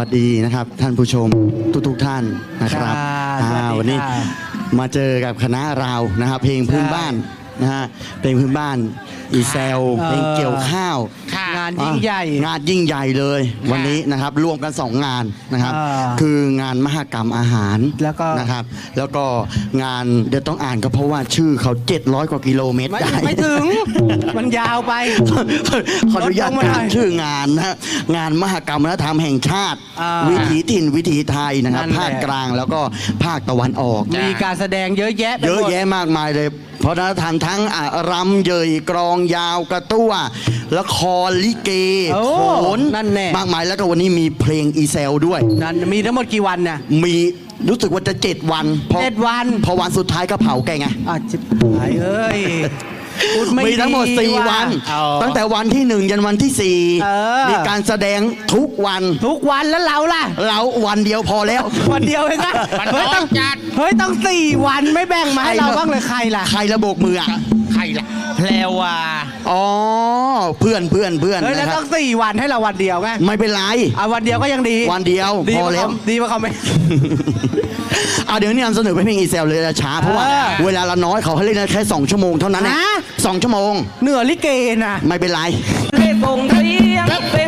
สวัสดีนะครับ ท่านผู้ชมทุกๆท่านนะครับค่ะสวัสดีอ่าวันนี้ค่ะ มาเจอกับคณะเรานะครับ เพลงพื้นบ้าน นะฮะเพลงพื้นบ้านอีเซลเออเพลงเกี่ยวข้าว ค่ะงานยิ่งใหญ่อะงานยิ่งใหญ่เลยวันนี้นะครับรวมกันสองงานนะครับ อ่าคืองานมหกรรมอาหารแล้วก็ นะครับ แล้วก็งานเดี๋ยวต้องอ่านก็เพราะว่าชื่อเขา 700 กว่ากิโลเมตรไม่ได้ ไม่ถึง มันยาวไป ขออนุญาตลดลงมาหน่อ่าอยนชื่องานนะฮะงานมหกรรมวัฒนธรรมแห่งชาติ อ่าวิถีถิ่นวิถีไทยนะครับนั่นแหละ ภาคกลางแล้วก็ภาคตะวันออกจ้ะมีการแสดงเยอะแยะไปเยอะหมดแยะมากมายเลย เพราะนั้นทานทั้งอะรำเยยกรองยาวกระตั้วละครลิเกโอ้โขนนั่นแน่ มากมายแล้วก็วันนี้มีเพลงอีเซลด้วย นั่นมีทั้งหมดกี่วันเนี่ยมีรู้สึกว่าจะเจ็ดวันพอเจ็ดวันพอวันสุดท้ายก็เผาแกไง อะจิบหายเอ้ย พูดไมีทั้งหมดดี4วัน อ๋อตั้งแต่วันที่ 1 ยันวันที่ เออ 4 มีการแสดงทุกวัน ทุกวันแล้วเราล่ะ เราวันเดียวพอแล้ว วันเดียวเองนะมันเฮ้ยน้ต้อองยจัด เฮ้ยต้องสี่วันไม่แบ่งมาให้เราบ้างเลยใครล่ะ ใครระโบกมืออะใครล่ะแพรวาอ๋อ เพื่อนเพื่อนเพื่อนเฮ้ยแล้วนะคต้รัอบงสี่วันให้เราวันเดียวไงไม่เป็นไรอะวันเดียวก็ยังดีวันเดียวดีพอกว่าแล้ว เขาดีกว่าเขาไม่ อะเดี๋ยวนี้นำเสนอไปเพลงอีเซลเลยนะช้าเพราะว่าเวลาเราน้อยเขาให้เล่นแค่2ชั่วโมงเท่านั้นนะสองชั่วโมง เหนือลิเกนะไม่เป็นไรให้ส่งเสียงเป็น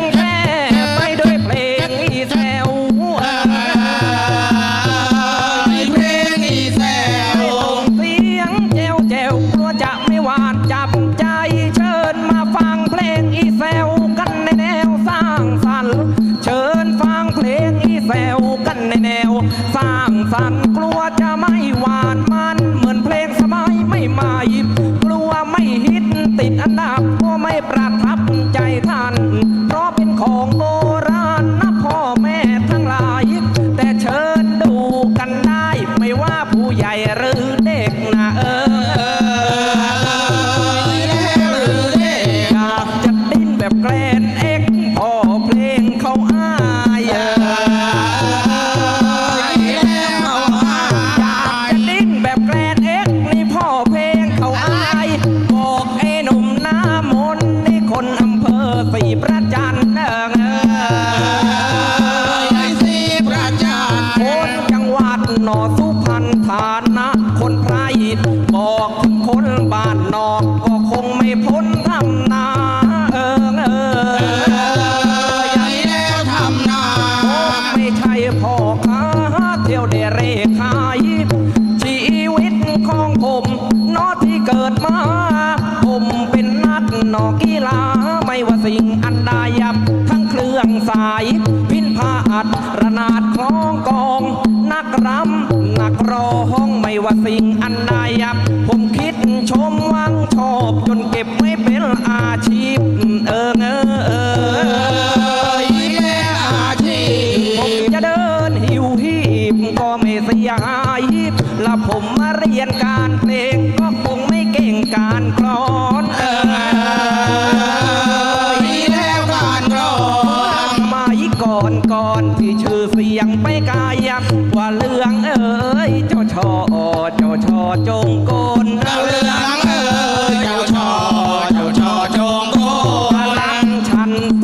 กรำนักร้องไม่ว่าสิ่งอัน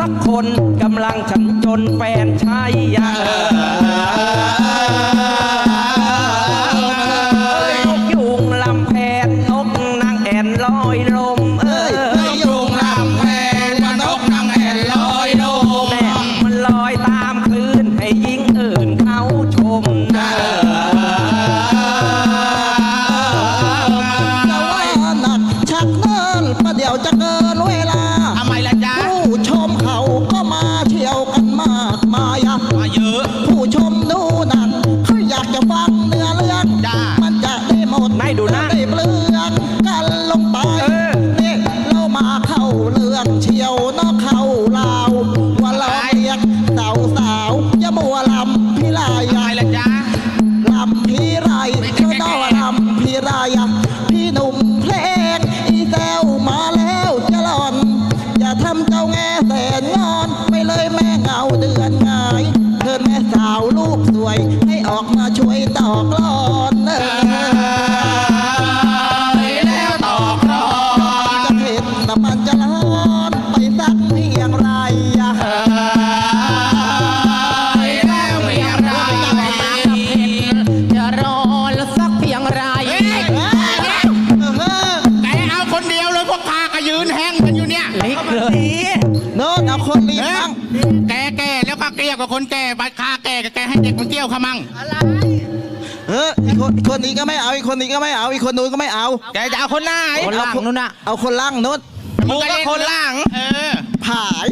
กคนกำลังฉันจนแฟนใช้ยา คนแก่บัดคาแก่แกให้เด็กมันเกี่ยวขามังอะไร เอออีกคนนี้ก็ไม่เอาอีกคนนี้ก็ไม่เอาอีกคนนู้นก็ไม่เอา แกจะเอาคนหน้าอ้คนหลังนู้นอะเอาคนล่างนู้นมึงก็คนล่างเออ ผาย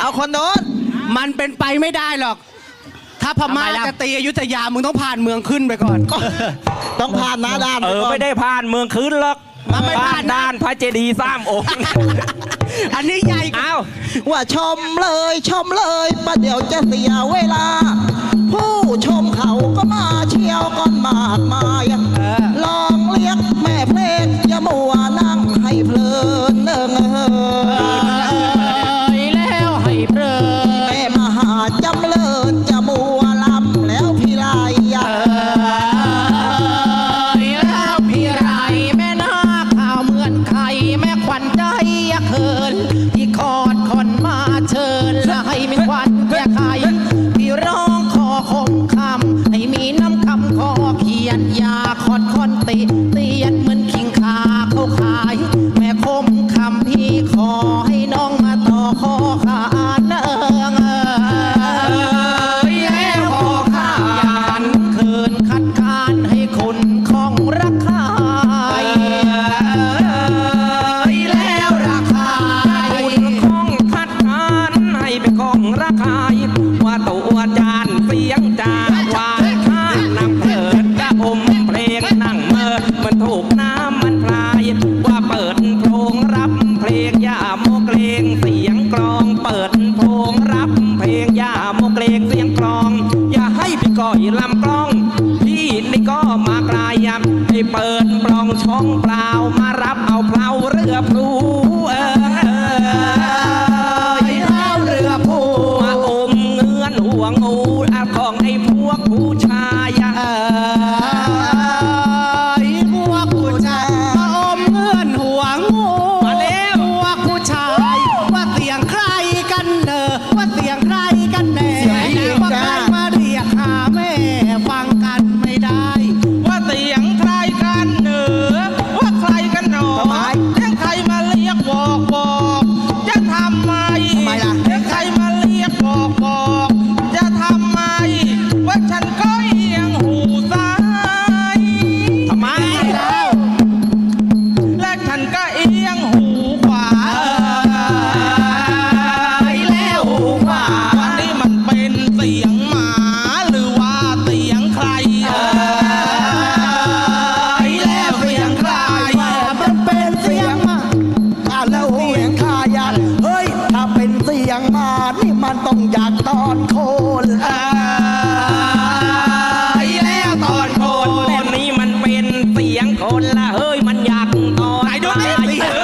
เอาคนนู้นมันเป็นไปไม่ได้หรอก ถ้าพม่าจะตีอยุธยามึงต้องผ่านเมืองขึ้นไปก่อน ต้องผ่านน้าด้านเออไม่ได้ผ่านเมืองขึ้นหรอก มาบ้านด้านพระเจดีย์สางองค์ อันนี้ใหญ่ข้าว ว่าชมเลยชมเลยประเดี๋ยวจะเสียเวลา ผู้ชมเขาก็มาเชียวก่อนมากมายลอง ก็อยลำกล้อง พี่นี่ก็มากลายยับให้เปิดปล่องช่องเปล่าันอยากนอนไห้ดูนี่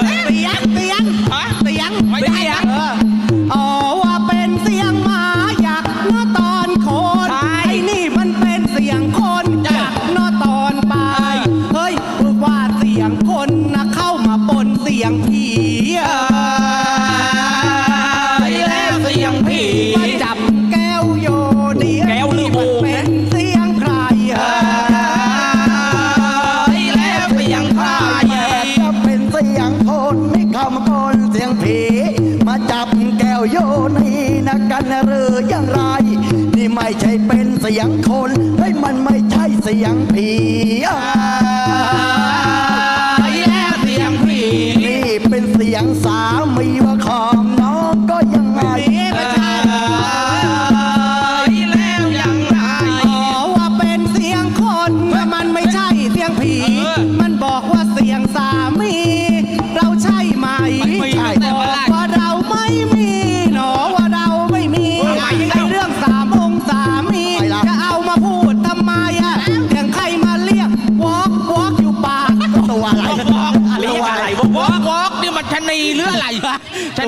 คนเฮ้ยมันไม่ใช่เสียงผีแย่เสียงผี นี่เป็นเสียงส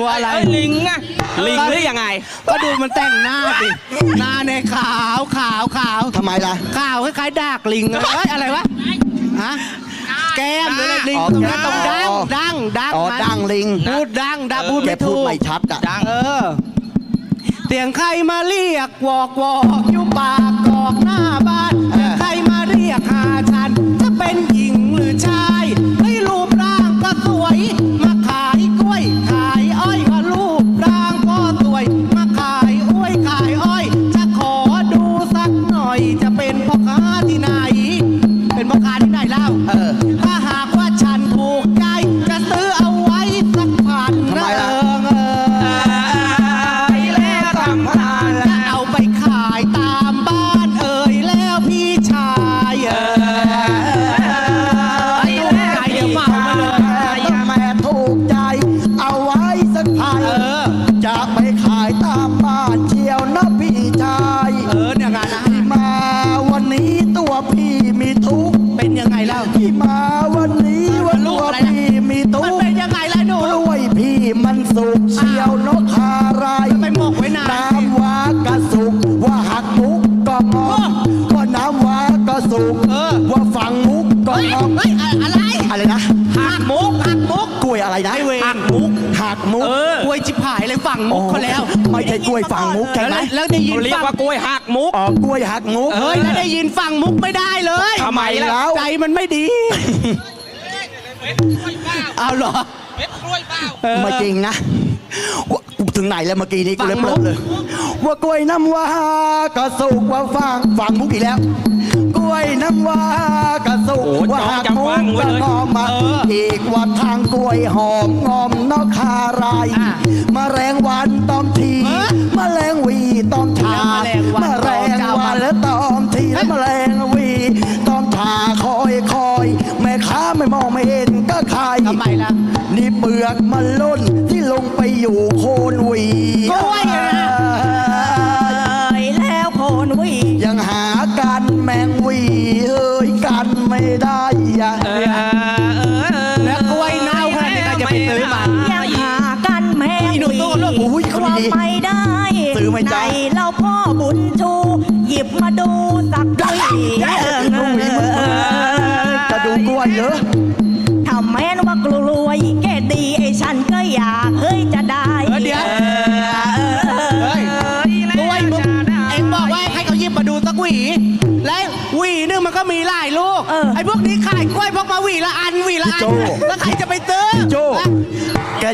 ตัวอะไรลิงอะลิงหรือยังไง ก็ดูมันแต่งหน้าดิหน้าในขาวขาวขาวทำไมล่ะ ขาวคล้ายๆดากลิงอะเอ้ยอะไรวะฮะแก้มหรืออะไรลิงตรงนี้นตรงดังดังดังมัดังลิง พูดดังดังพูดไม่พูถูดก ไม่ชัดอะดังเออ เสียงใครมาเรียกวอกวอกอยู่ปากกอกหน้าบ้านใครมาเรียกหาายเลยฝั่งมุกเขาแล้วไม่ใช่กล้วยฝังมุกใช่ไหมแล้วแล้วได้ยินเขาเรียกฝั่งว่ากล้วยหักมุกอ๋อกล้วยหักมุกเฮ้ยแล้วได้ยินฝั่งมุกไม่ได้เลยทำไมล่ะใจมันไม่ดีเอาเหรอเม็ดกล้วยเปล่าไม่จริงนะว่าถึงไหนแล้วเมื่อกี้นี้กูเลยฝัเปิงมุดกเลย ว่ากล้วยน้ำว้าก็สุกว่าฟังฟังมุกอีกแล้วกล้ วยน้ำว้าก็สุกโอ้ว่าจองหักจำมุฟักงไว้ก็เลยงอมมาเอออีกว่าทางกล้วยหอมงอมนอกคารายอะมแมลงวันตอม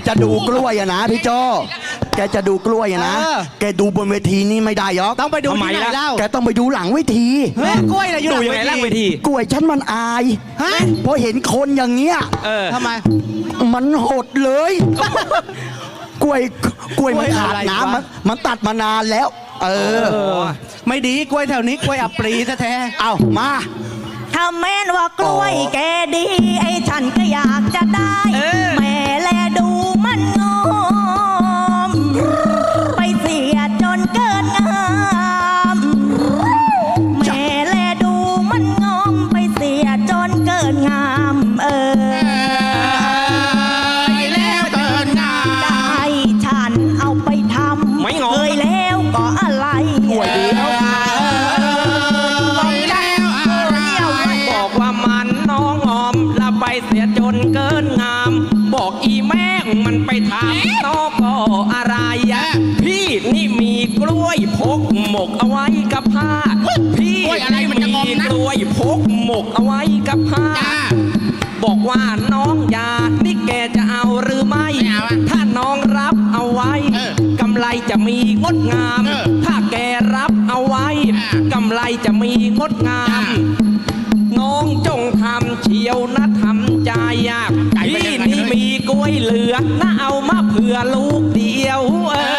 จะดูกล้วยอะนะพี่โจแกจะดูกล้วยอะนะ เออ แกดูบนเวทีนี่ไม่ได้หรอกต้องไปดูที่ไหนเล่าแกต้องไปดูหลังเวที เฮ้ยกล้วยอะไรอยู่ดูหยังลัไงงล่างเวเวทีที กล้วยฉันมันอายฮะเพราะเห็นคนอย่างเงี้ย เออ ทำไม มันหดเลย กล้วยกล้วยมันขาดกล้วยอะไรวะน้ำมันมันตัดมานานแล้วเออ ไม่ดีกล้วยแถวนี้กล้วยอับปรีแท้เอามา ถ้าแม้นว่ากล้วยแกดี ไอ้ฉันก็อยากจะได้ เออ พี่นี่มีกล้วยพกหมกเอาไว้กับผ้า พี่กล้วยอะไรมันจะงอมนะ กล้วยพกหมกเอาไว้กับผ้า จ้า บอกว่าน้องอยากนี่แกจะเอาหรือไม่ ไม่เอาอะถ้าน้องรับเอาไว้ เออกำไรจะมีงดงาม เออถ้าแกรับเอาไว้ อะกำไรจะมีงดงามน้องจงทำเชียวนะทำใจยากใจไม่พี่ได้นี่เลยมีกล้วยเหลือนะเอามาเผื่อลูกเดียว เออ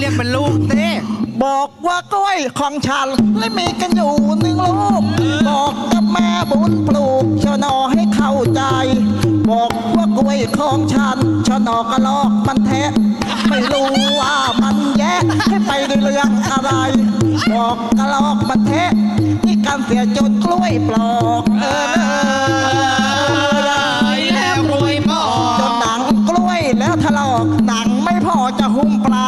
เป็นกลูล้วยกเรียกเป็นลูกเต้บอกว่ากล้วยของฉันและมีกันอยู่หนึ่งลูก บอกกับแม่บุญปลูกชะนอให้เข้าใจ บอกว่ากล้วยของฉันชะนอกระลอกมันแทะไม่รู้ว่ามันแยกให้ไปในเรื่องอะไร บอกกระลอกมันแทะนี่การเสียจนกล้วยปลอกเออแล้วกล้วยปอจนหนังกล้วยแล้วถลอกหนังไม่พอจะหุ้มปลา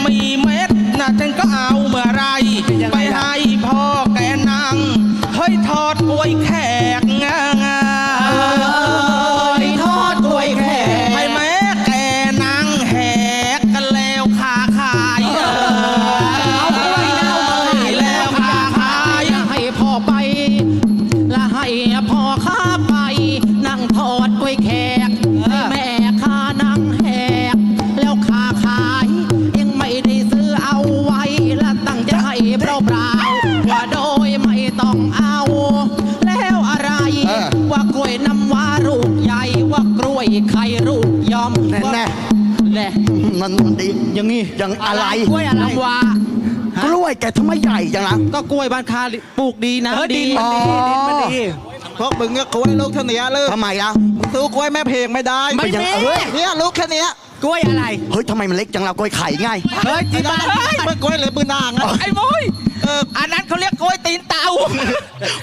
ไม่เม็ดนะฉันก็เอา ว่ากล้วยไข่ลูกยอมแน่แน่แน่มันมันดีอย่างงี้อย่างอะไรกล้วยอะไรน้ำว้ากล้วยแกทำไมใหญ่จังล่ะก็กล้วยบ้านคาปลูกดีนะเออดินอ๋มันอดีดินมันดีพวกมึงก็กล้วยลูกเท่านี้เลยทำไมล่ะมึงซื้อกล้วยแม่เพลงไม่ได้ไม่ยังแม่เฮ้ยเนี่ยลูกแค่เนี้ยกล้วยอะไร เฮ้ยทำไมมันเล็กจังล่ะกล้วยไข่ไงเฮ้ยที่บ้านมันกล้วยเลยปืนนางอะไอ้โมย เอออันนั้นเขาเรียกกล้วยตีนเต่า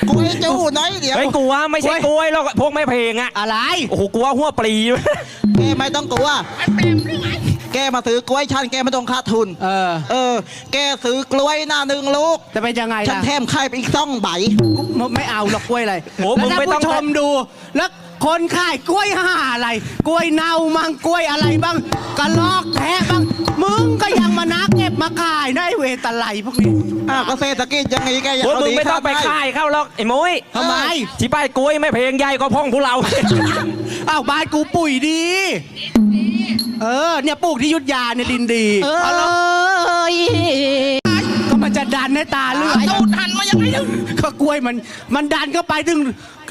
กล้วยจู้น้อยเดี๋ยวเฮ้ยกูว่าไม่ใช่กล้วยหรอกพวกแม่เพลงอะอะไร โอ้โหกูว่าหัวปลีแกไม่ต้องกลัว แกมาซื้อกล้วยฉันแกไม่ต้องขาดทุน เออ เออ แกซื้อกล้วยหน้าหนึ่งลูก จะเป็นยังไงฉันล่ะแถมไข่ไปอีกสองใบ ไม่ไม่เอาหรอกกล้วยอะไรโอ้แล้วมึงถ้าไม่ต้อง ผู้ชมดู แล้วคนขายกล้วยห่าอะไร กล้วยเน่ามั่งกล้วยอะไรบ้างกระลอกแทะบ้าง มึงก็ยังมานักเก็บมาขายนะไอ้เวตาไหลพวกนี้ อ่าเกษตรกิจยังไงแกยังพวกเอามึงดีไม่ต้องไปด้ค่ายเข้าหรอกไอ้มุ้ยทำไม ที่ป้ายกล้วยแม่เพลงใหญ่ก็พ่องพวกเรา อ้าวบ้านกูปุ๋ยดี เออเนี่ยปลูกที่ยุทธยาเนี่ยดินดีเออก็มันจะดันให้ตาเลือกตูดหันมายังไงเนี่ยก็กล้วยมันมันดันเข้าไปถึง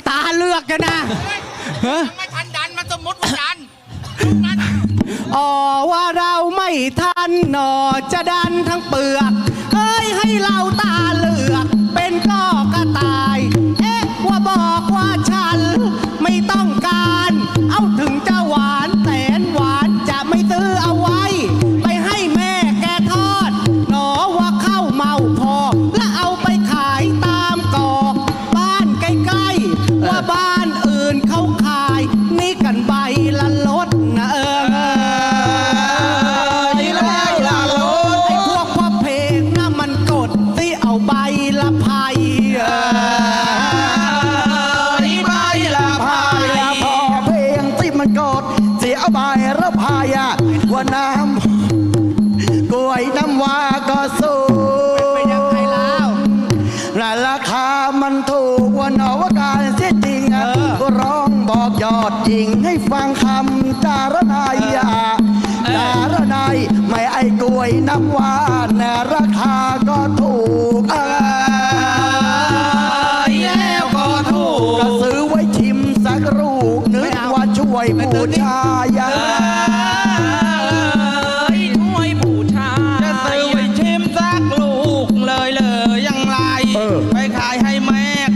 ตาเลือกกันนะฮะไม่ทันดันมันสมมติว่าดันอ๋อว่าเราไม่ทันหนอจะดันทั้งเปลือกเอ้ยให้เราตา งที่มันกดเสียใบระพายอะว่าน้ำกล้วยน้ำว้าก็สูงเป็นยังไงแล้วและราคามันถูกกว่าหนอว่าการเสียจริงอะเออก็ร้องบอกยอดจริงให้ฟังคำจารนายอะจารนายไม่ไอ้กล้วยน้ำว้าแต่ราคา ข